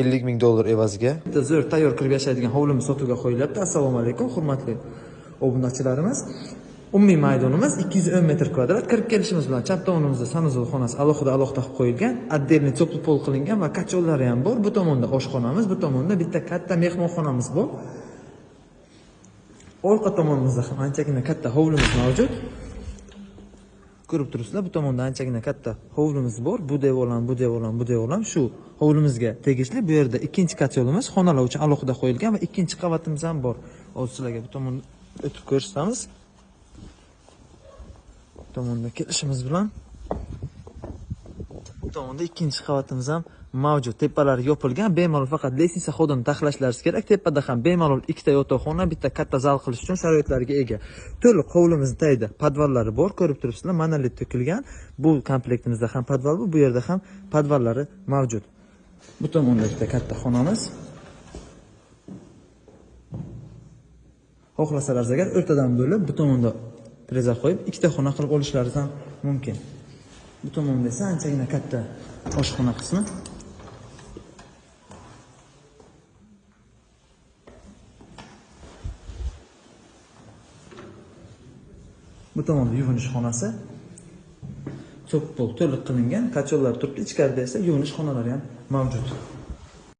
ellik ming dollar evaziga. Bitta zo'r tayyor qilib yashaydigan hovlimiz sotuvga qo'yilyapti assalomu alaykum hurmatli obunachilarimiz. Umumiy maydonimiz 210 metr kvadrat. Kirib kelishimiz bilan chap tomonimizda sanuzel xonasi alohida alohida qilib qo'yilgan отдельный теплый pol qilingan va kacholari ham bor. Bu tomonda oshxonamiz bu tomonda bitta katta mehmonxonamiz bor. Orqa tomonimizda ham anchagina katta hovlimiz mavjud. Ko'rib turibsizlar bu tomonda anchagina katta hovlimiz bor. Bu devor ham bu devor ham bu devor ham shu hovlimizga tegishli. Bu yerda ikkinchi kacholimiz xonalar uchun alohida qo'yilgan va ikkinchi qavatimiz ham bor. Hozir sizlarga bu tomonda o'tib ko'rsatamiz bu tomonda kelishimiz bilan tomonda ikkinchi qavatimiz ham mavjud. Tepalari yopilgan bemalol faqat lestnitsa xodini taxlashlari kerak. Tepada ham bemalol ikkita yotoqxona bitta katta zal qilish uchun sharoitlarga ega. To'liq hovlimizni tagida podvallari bor ko'rib turibsizlar monolit to'kilgan. Bu komplektimizda ham podval bor bu yerda ham podvallari mavjud. Bu tomonda bitta katta xonamiz. Xohlasalar agar o'rtadan bo'lib bu tomonda trezor qo'yib ikkita xona qilib olishlaringiz ham mumkin. Bu tomonda esa anchagina katta oshxona qismi. Bu tomonda yuvinish xonasi. To'pol to'liq qilingan kachollar turibdi? Ichkarida esa yuvinish xonalari ham mavjud.